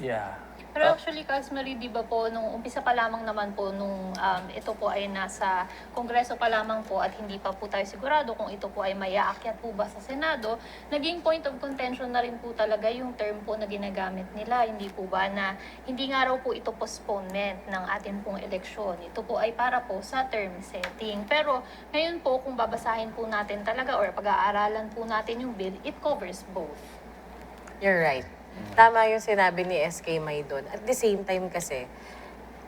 Yeah. Pero actually, Casmary, di ba po, nung umpisa pa lamang naman po, nung um, ito po ay nasa Kongreso pa lamang po at hindi pa po tayo sigurado kung ito po ay mayaakyat po ba sa Senado, naging point of contention na rin po talaga yung term po na ginagamit nila. Hindi po ba na hindi nga raw po ito postponement ng atin pong eleksyon. Ito po ay para po sa term setting. Pero ngayon po, kung babasahin po natin talaga or pag-aaralan po natin yung bill, it covers both. You're right. Tama yung sinabi ni SK May doon. At the same time kasi,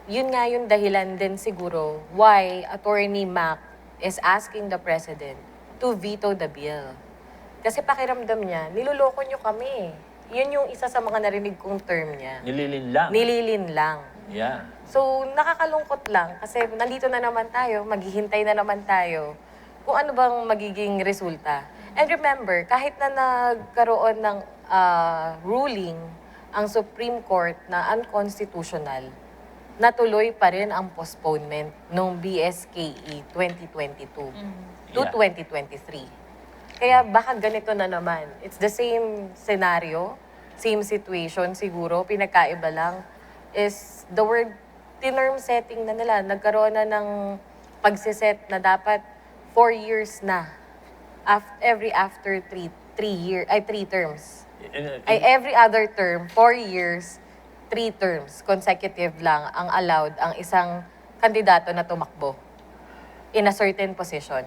yun nga yung dahilan din siguro why Attorney Mac is asking the President to veto the bill. Kasi pakiramdam niya, niloloko niyo kami. Yun yung isa sa mga narinig kong term niya. Nililin lang. Nililin lang. yeah. So, nakakalungkot lang kasi nandito na naman tayo, maghihintay na naman tayo kung ano bang magiging resulta. And remember, kahit na nagkaroon ng ah, ruling ang Supreme Court na unconstitutional, natuloy pa rin ang postponement ng BSKE 2022 to Yeah. 2023. Kaya baka ganito na naman. It's the same scenario, same situation siguro, pinagkaiba lang is the word tinorm setting na nila. Nagkaroon na ng pagsiset na dapat four years na. Af- every after three, three year, ay three terms. In- Ay every other term, four years, three terms, consecutive lang ang allowed ang isang kandidato na tumakbo in a certain position.